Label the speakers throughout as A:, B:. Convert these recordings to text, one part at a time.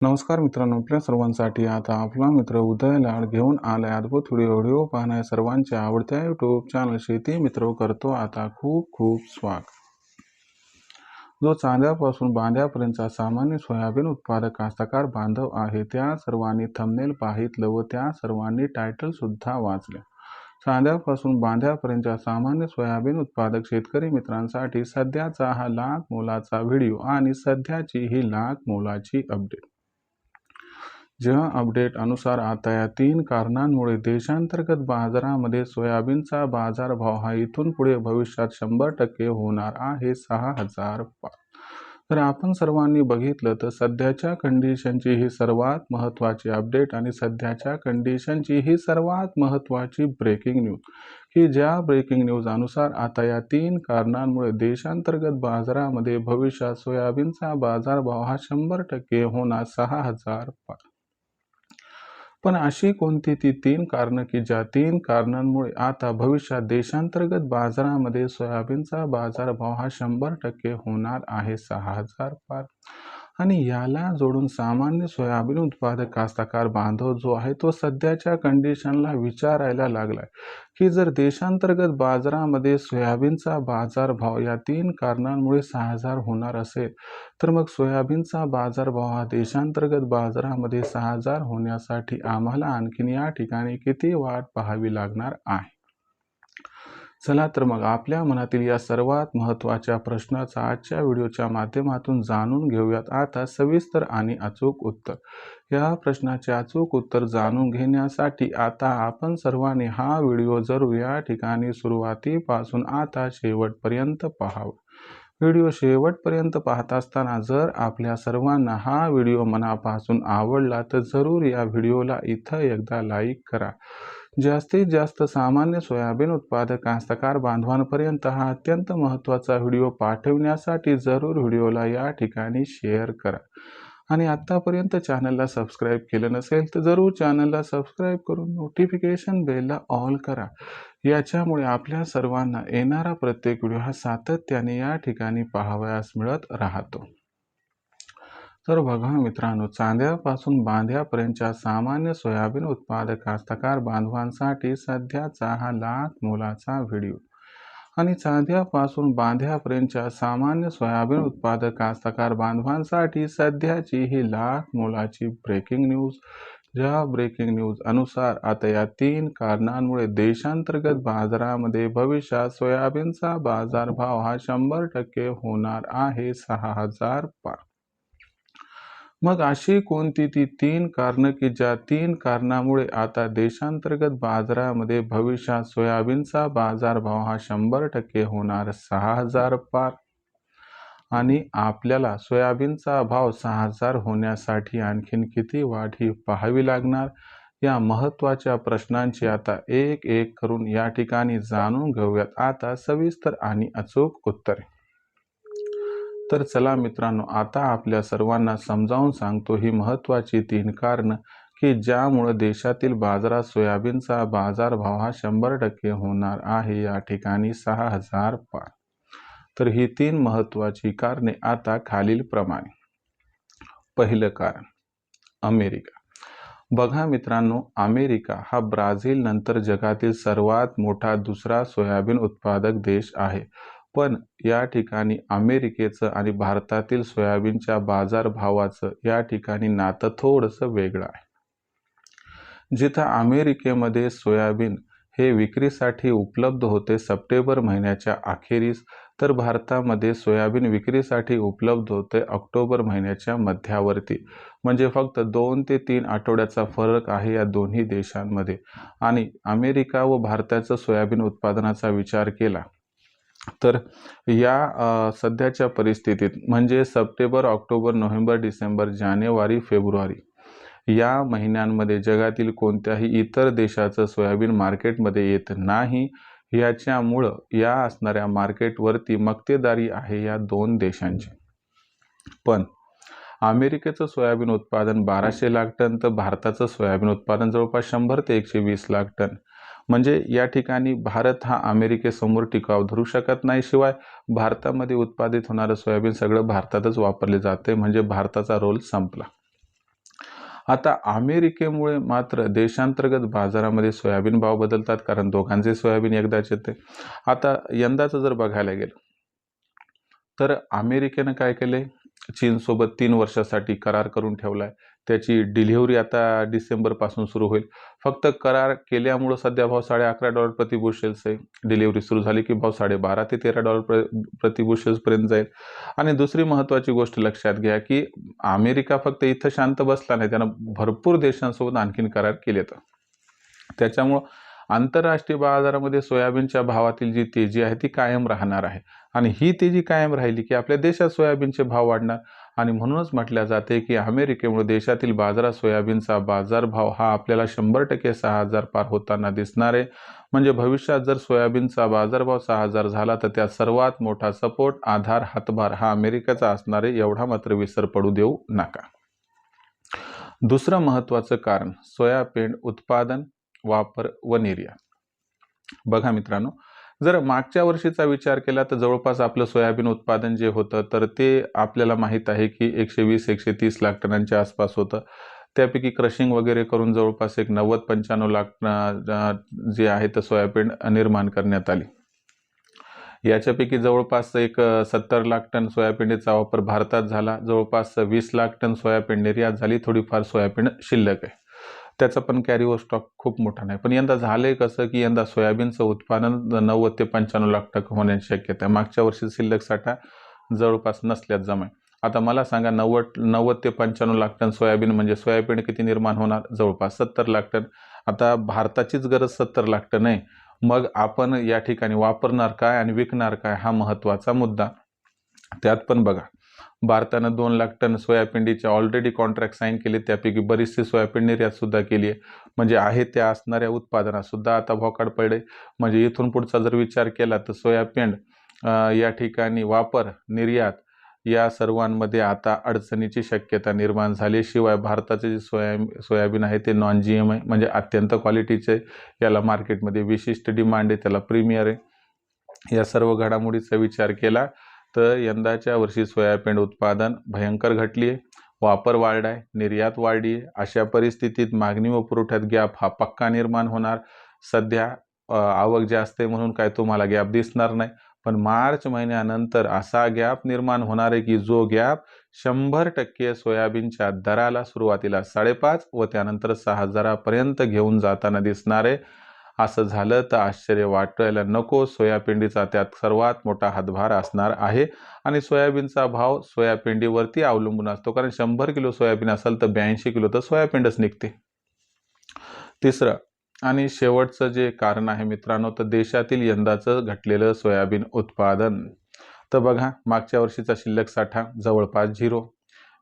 A: नमस्कार मित्रांनो आपल्या सर्वांसाठी आता आपला मित्र उदय लाड घेऊन आलाय अद्भुत व्हिडिओ व्हिडिओ पाहण्या सर्वांच्या आवडत्या युट्यूब चॅनल शेती मित्र करतो आता खूप खूप स्वागत जो चांद्यापासून बांध्यापर्यंतचा सामान्य सोयाबीन उत्पादक कास्तकार बांधव आहे त्या सर्वांनी थंबनेल पाहितलं व त्या सर्वांनी टायटल सुद्धा वाचले. चांद्यापासून बांध्यापर्यंतच्या सामान्य सोयाबीन उत्पादक शेतकरी मित्रांसाठी सध्याचा हा लाख मोलाचा व्हिडिओ आणि सध्याची ही लाख मोलाची अपडेट ज्या अपडेट अनुसार आता या तीन कारणांमुळे देशांतर्गत बाजारामध्ये सोयाबीनचा बाजारभाव हा इथून पुढे भविष्यात शंभर टक्के होणार आहे सहा हजार पाच तर आपण सर्वांनी बघितलं तर सध्याच्या कंडिशनची ही सर्वात महत्त्वाची अपडेट आणि सध्याच्या कंडिशनची ही सर्वात महत्त्वाची ब्रेकिंग न्यूज की ज्या ब्रेकिंग न्यूज अनुसार आता या तीन कारणांमुळे देशांतर्गत बाजारामध्ये भविष्यात सोयाबीनचा बाजारभाव हा शंभर टक्के होणार सहा हजार पाच पण अशी कोणती ती तीन कारणं की ज्या तीन कारणांमुळे आता भविष्यात देशांतर्गत बाजारामध्ये सोयाबीनचा बाजारभाव हा शंभर टक्के होणार आहे सहा हजार पार? आणि याला जोडून सामान्य सोयाबीन उत्पादक कास्तकार बांधव जो आहे तो सध्याच्या कंडिशनला विचारायला लागलाय. की जर देशांतर्गत बाजारामध्ये सोयाबीनचा बाजारभाव या तीन कारणांमुळे सहा हजार होणार असेल तर मग सोयाबीनचा बाजारभाव हा देशांतर्गत बाजारामध्ये सहा हजार होण्यासाठी आम्हाला आणखीन या ठिकाणी किती वाट पाहावी लागणार आहे? चला तर मग आपल्या मनातील या सर्वात महत्त्वाच्या प्रश्नाचा आजच्या व्हिडिओच्या माध्यमातून जाणून घेऊयात. आता सविस्तर आणि अचूक उत्तर. या प्रश्नाचे अचूक उत्तर जाणून घेण्यासाठी आता आपण सर्वांनी हा व्हिडिओ जरूर या ठिकाणी सुरुवातीपासून आता शेवटपर्यंत पाहावा. व्हिडिओ शेवटपर्यंत पाहत असताना जर आपल्या सर्वांना हा व्हिडिओ मनापासून आवडला तर जरूर या व्हिडिओला इथं एकदा लाईक करा. जास्तीत जास्त सामान्य सोयाबीन उत्पादक कास्तकार बांधवांपर्यंत हा अत्यंत महत्त्वाचा व्हिडिओ पाठवण्यासाठी जरूर व्हिडिओला या ठिकाणी शेअर करा. आणि आत्तापर्यंत चॅनलला सबस्क्राईब केलं नसेल तर जरूर चॅनलला सबस्क्राईब करून नोटिफिकेशन बेलला ऑल करा. याच्यामुळे आपल्या सर्वांना येणारा प्रत्येक व्हिडिओ हा सातत्याने या ठिकाणी पाहावयास मिळत राहतो. तर बघा मित्रांनो चांद्यापासून बांध्यापर्यंतच्या सामान्य सोयाबीन उत्पादक कास्तकार बांधवांसाठी सध्याचा हा लाख मोलाचा व्हिडिओ. आणि चांद्यापासून बांध्यापर्यंतच्या सामान्य सोयाबीन उत्पादक कास्तकार बांधवांसाठी सध्याची ही लाख मोलाची ब्रेकिंग न्यूज ज्या ब्रेकिंग न्यूज अनुसार आता या तीन कारणांमुळे देशांतर्गत बाजारामध्ये भविष्यात सोयाबीनचा बाजारभाव हा शंभर टक्के होणार आहे सहा हजार पाच मग अशी कोणती ती तीन कारणं की ज्या तीन कारणामुळे आता देशांतर्गत बाजारामध्ये भविष्यात सोयाबीनचा बाजारभाव हा शंभर टक्के होणार सहा हजार पार? आणि आपल्याला सोयाबीनचा भाव सहा हजार होण्यासाठी आणखीन किती वाढ ही पाहावी लागणार? या महत्त्वाच्या प्रश्नांची आता एक एक करून या ठिकाणी जाणून घेऊयात. आता सविस्तर आणि अचूक उत्तरे. तर चला मित्रांनो आता आपल्या सर्वांना समजावून सांगतो ही महत्त्वाची तीन कारणं की ज्यामुळं देशातील बाजारात सोयाबीनचा बाजारभाव हा शंभर टक्के होणार आहे. या ठिकाणी सहा हजार पाच तर ही तीन महत्त्वाची कारणे आता खालीलप्रमाणे पहिलं कारण अमेरिका. बघा मित्रांनो अमेरिका हा ब्राझील नंतर जगातील सर्वात मोठा दुसरा सोयाबीन उत्पादक देश आहे. पण या ठिकाणी अमेरिकेचं आणि भारतातील सोयाबीनच्या बाजारभावाचं या ठिकाणी नातं थोडंसं वेगळं आहे. जिथं अमेरिकेमध्ये सोयाबीन हे विक्रीसाठी उपलब्ध होते सप्टेंबर महिन्याच्या अखेरीस तर भारतामध्ये सोयाबीन विक्रीसाठी उपलब्ध होते ऑक्टोबर महिन्याच्या मध्यावरती. म्हणजे फक्त दोन ते तीन आठवड्याचा फरक आहे या दोन्ही देशांमध्ये. आणि अमेरिका व भारताचं सोयाबीन उत्पादनाचा विचार केला तर या सध्याच्या परिस्थितीत म्हणजे सप्टेंबर ऑक्टोबर नोव्हेंबर डिसेंबर जानेवारी फेब्रुवारी या महिन्यांमध्ये जगातील कोणत्याही इतर देशाचं सोयाबीन मार्केटमध्ये येत नाही याच्यामुळं या असणाऱ्या मार्केटवरती मक्तेदारी आहे या दोन देशांची. पण अमेरिकेचं सोयाबीन उत्पादन बाराशे लाख टन तर भारताचं सोयाबीन उत्पादन जवळपास शंभर ते एकशे वीस लाख टन म्हणजे या ठिकाणी भारत हा अमेरिकेसमोर टिकाव धरू शकत नाही. शिवाय भारतामध्ये उत्पादित होणारं सोयाबीन सगळं भारतातच वापरले जाते. म्हणजे भारताचा रोल संपला. आता अमेरिकेमुळे मात्र देशांतर्गत बाजारामध्ये सोयाबीन भाव बदलतात कारण दोघांचे सोयाबीन एकदाच येते. आता यंदाचं जर बघायला गेलं तर अमेरिकेनं काय केले? चीनसोबत तीन वर्षासाठी करार करून ठेवला आहे त्याची डिलिव्हरी आता डिसेंबरपासून सुरू होईल. फक्त करार केल्यामुळं सध्या भाव साडे अकरा डॉलर प्रतिबुशेल्स आहे डिलिव्हरी सुरू झाली की भाव साडे बारा ते तेरा डॉलर प्र प्रतिबुशेल्सपर्यंत जाईल. आणि दुसरी महत्त्वाची गोष्ट लक्षात घ्या की अमेरिका फक्त इथं शांत बसला नाही त्यानं भरपूर देशांसोबत आणखीन करार केलेत. त्याच्यामुळं आंतरराष्ट्रीय बाजारामध्ये सोयाबीनच्या भावातील जी तेजी आहे ती कायम राहणार आहे. आणि ही तेजी कायम राहिली की आपल्या देशात सोयाबीनचे भाव वाढणार. आणि म्हणूनच म्हटल्या जाते की अमेरिकेमुळे देशातील बाजारात सोयाबीनचा बाजारभाव हा आपल्याला शंभर टक्के सहा हजार पार होताना दिसणार आहे. म्हणजे भविष्यात जर सोयाबीनचा बाजारभाव सहा हजार झाला तर त्यात सर्वात मोठा सपोर्ट आधार हातभार हा अमेरिकेचा असणार आहे. एवढा मात्र विसर पडू देऊ नका. दुसरं महत्त्वाचं कारण सोयाबीन उत्पादन वापर व निर्यात. बघा मित्रांनो जर मागच्या वर्षीचा विचार केला तर जवळपास आपलं सोयाबीन उत्पादन जे होतं तर ते आपल्याला माहीत आहे की एकशे वीस एकशे तीस लाख टनांच्या आसपास होतं. त्यापैकी क्रशिंग वगैरे करून जवळपास एक नव्वद पंच्याण्णव लाख जे आहे तर सोयाबीन निर्माण करण्यात आली. याच्यापैकी जवळपास एक सत्तर लाख टन सोयाबीनचा वापर भारतात झाला. जवळपास वीस लाख टन सोयाबीन निर्यात झाली. थोडीफार सोयाबीन शिल्लक आहे. त्याचा पण कॅरी स्टॉक खूप मोठा नाही. पण यंदा झालंय कसं की यंदा सोयाबीनचं उत्पादन नव्वद ते पंच्याण्णव लाख टक्के होण्याची शक्यता आहे. मागच्या वर्षी शिल्लक साठा जवळपास नसल्यात जमाय आता मला सांगा नव्वद नव्वद ते पंच्याण्णव लाख टन सोयाबीन म्हणजे सोयाबीन किती निर्माण होणार? जवळपास सत्तर लाख टन. आता भारताचीच गरज सत्तर लाख टन आहे. मग आपण या ठिकाणी वापरणार काय आणि विकणार काय हा महत्त्वाचा मुद्दा. त्यात पण बघा भारतानं दोन लाख टन सोयाबीनचे ऑलरेडी कॉन्ट्रॅक्ट साईन केले. त्यापैकी बरीचशी सोयाबीन निर्यातसुद्धा केली आहे. म्हणजे आहे त्या असणाऱ्या उत्पादनातसुद्धा आता भोकाड पडले. म्हणजे इथून पुढचा जर विचार केला तर सोयाबीन या ठिकाणी वापर निर्यात या सर्वांमध्ये आता अडचणीची शक्यता निर्माण झाली शिवाय भारताचे जे सोया सोयाबीन आहे ते नॉन जी एम आहे. म्हणजे अत्यंत क्वालिटीचे याला मार्केटमध्ये विशिष्ट डिमांड आहे. त्याला प्रीमियर आहे. या सर्व घडामोडीचा विचार केला. तर यंदाच्या वर्षी सोयाबीन उत्पादन भयंकर घटली आहे वापर वाढला आहे निर्यात वाढली आहे अशा परिस्थितीत मागणी व पुरवठ्यात गॅप हा पक्का निर्माण होणार. सध्या आवक जास्त आहे म्हणून काय तुम्हाला गॅप दिसणार नाही. पण मार्च महिन्यानंतर असा गॅप निर्माण होणार आहे की जो गॅप शंभर टक्के सोयाबीनच्या दराला सुरुवातीला साडेपाच व त्यानंतर सहा हजारापर्यंत घेऊन जाताना दिसणार आहे. असं झालं तर आश्चर्य वाटायला नको. सोयापिंडीचा त्यात सर्वात मोठा हातभार असणार आहे. आणि सोयाबीनचा भाव सोयापिंडीवरती अवलंबून असतो. कारण शंभर किलो सोयाबीन असेल तर ब्याऐंशी किलो तर सोयाबीनच निघते. तिसरं आणि शेवटचं जे कारण आहे मित्रांनो तर देशातील यंदाचं घटलेलं सोयाबीन उत्पादन. तर बघा मागच्या वर्षीचा शिल्लक साठा जवळपास झिरो.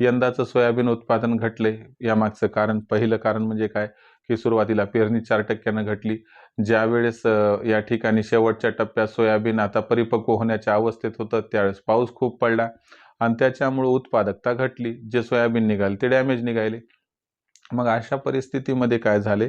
A: यंदाचं सोयाबीन उत्पादन घटले. यामागचं कारण पहिलं कारण म्हणजे काय? की सुरुवातीला पेरणी चार टक्क्यानं घटली. ज्यावेळेस या ठिकाणी शेवटच्या टप्प्यात सोयाबीन आता परिपक्व होण्याच्या अवस्थेत होतं त्यावेळेस पाऊस खूप पडला आणि त्याच्यामुळे उत्पादकता घटली. जे सोयाबीन निघाले ते डॅमेज निघाले. मग अशा परिस्थितीमध्ये काय झाले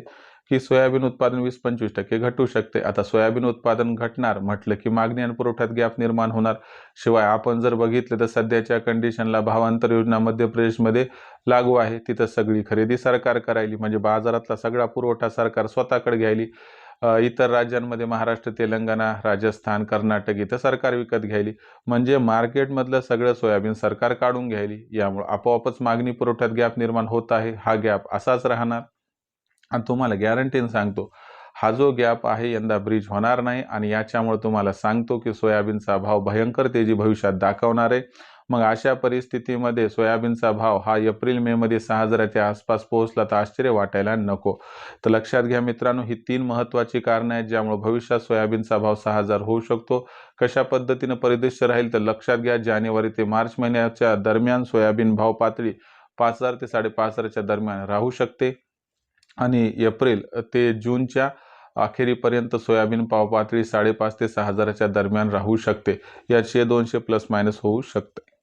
A: की सोयाबीन उत्पादन वीस पंचवीस टक्के घटू शकते. आता सोयाबीन उत्पादन घटणार म्हटलं की मागणी आणि पुरवठ्यात गॅप निर्माण होणार. शिवाय आपण जर बघितलं तर सध्याच्या कंडिशनला भावांतर योजना मध्य प्रदेशमध्ये लागू आहे. तिथं सगळी खरेदी सरकार करायली. म्हणजे बाजारातला सगळा पुरवठा सरकार स्वतःकडे घ्यायली. इतर राज्यांमध्ये महाराष्ट्र तेलंगणा राजस्थान कर्नाटक इथं सरकार विकत घ्यायली. म्हणजे मार्केटमधलं सगळं सोयाबीन सरकार काढून घ्यायली. यामुळे आपोआपच मागणी पुरवठ्यात गॅप निर्माण होत आहे. हा गॅप असाच राहणार. आणि तुम्हाला गॅरंटीन सांगतो हा जो गॅप आहे यंदा ब्रिज होणार नाही. आणि याच्यामुळे तुम्हाला सांगतो की सोयाबीनचा भाव भयंकर तेजी भविष्यात दाखवणार आहे. मग अशा परिस्थितीमध्ये सोयाबीनचा भाव हा एप्रिल मेमध्ये सहा हजाराच्या आसपास पोहोचला तर आश्चर्य वाटायला नको. तर लक्षात घ्या मित्रांनो ही तीन महत्त्वाची कारणं आहेत ज्यामुळे भविष्यात सोयाबीनचा भाव सहा हजार होऊ शकतो. कशा पद्धतीनं परिदृश्य राहील तर लक्षात घ्या जानेवारी ते मार्च महिन्याच्या दरम्यान सोयाबीन भाव पातळी पाच हजार ते साडेपाच हजाराच्या दरम्यान राहू शकते. आणि एप्रिल ते जूनच्या अखेरीपर्यंत सोयाबीन पाव पातळी साडेपाच ते सहा हजाराच्या दरम्यान राहू शकते. याचे दोनशे प्लस मायनस होऊ शकते.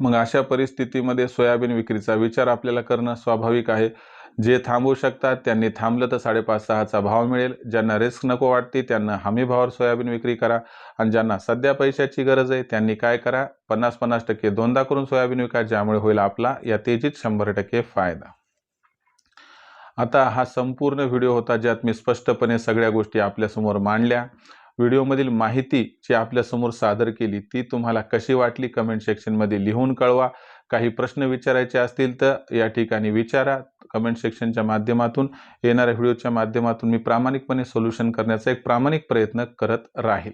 A: मग अशा परिस्थितीमध्ये सोयाबीन विक्रीचा विचार आपल्याला करणं स्वाभाविक आहे. जे थांबवू शकतात त्यांनी थांबलं तर साडेपाच सहाचा भाव मिळेल. ज्यांना रिस्क नको वाटते त्यांना हमी भावावर सोयाबीन विक्री करा. आणि ज्यांना सध्या पैशाची गरज आहे त्यांनी काय करा? पन्नास पन्नास टक्के दोनदा करून सोयाबीन विका ज्यामुळे होईल आपला या तेजीत शंभर टक्के फायदा. आता हा संपूर्ण व्हिडिओ होता ज्यात मी स्पष्टपणे सगळ्या गोष्टी आपल्यासमोर मांडल्या. व्हिडिओमधील माहिती जी आपल्यासमोर सादर केली ती तुम्हाला कशी वाटली कमेंट सेक्शनमध्ये लिहून कळवा. काही प्रश्न विचारायचे असतील तर या ठिकाणी विचारा. कमेंट सेक्शनच्या माध्यमातून येणाऱ्या व्हिडिओच्या माध्यमातून मी प्रामाणिकपणे सोल्युशन करण्याचा एक प्रामाणिक प्रयत्न करत राहील.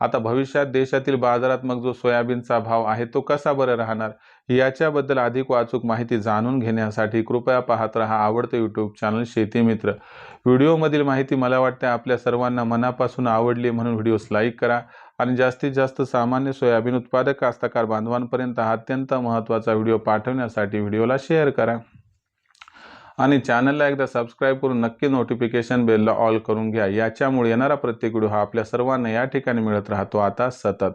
A: आता भविष्यात देशातील बाजारात मग जो सोयाबीनचा भाव आहे तो कसा बरं राहणार? याच्याबद्दल अधिक वाचूक माहिती जाणून घेण्यासाठी कृपया पाहत रहा आवडतं यूट्यूब चॅनल शेती मित्र. व्हिडिओमधील माहिती मला वाटते आपल्या सर्वांना मनापासून आवडली म्हणून व्हिडिओस लाईक करा आणि जास्तीत जास्त सामान्य सोयाबीन उत्पादक कास्तकार बांधवांपर्यंत हा अत्यंत महत्त्वाचा व्हिडिओ पाठवण्यासाठी व्हिडिओला शेअर करा. आणि चॅनलला एकदा सबस्क्राईब करून नक्की नोटिफिकेशन बेलला ऑल करून घ्या. याच्यामुळे येणारा प्रत्येक व्हिडिओ हा आपल्या सर्वांना या ठिकाणी मिळत राहतो. आता सतत.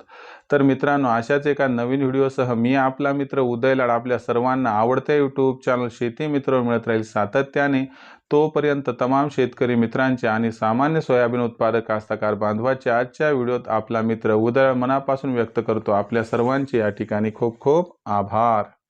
A: तर मित्रांनो अशाच एका नवीन व्हिडिओसह मी आपला मित्र उदय लाड आपल्या सर्वांना आवडत्या यूट्यूब चॅनल शेती मित्र मिळत राहील सातत्याने. तोपर्यंत तमाम शेतकरी मित्रांचे आणि सामान्य सोयाबीन उत्पादक कास्तकार बांधवाचे आजच्या व्हिडिओत आपला मित्र उदय मनापासून व्यक्त करतो. आपल्या सर्वांचे या ठिकाणी खूप खूप आभार.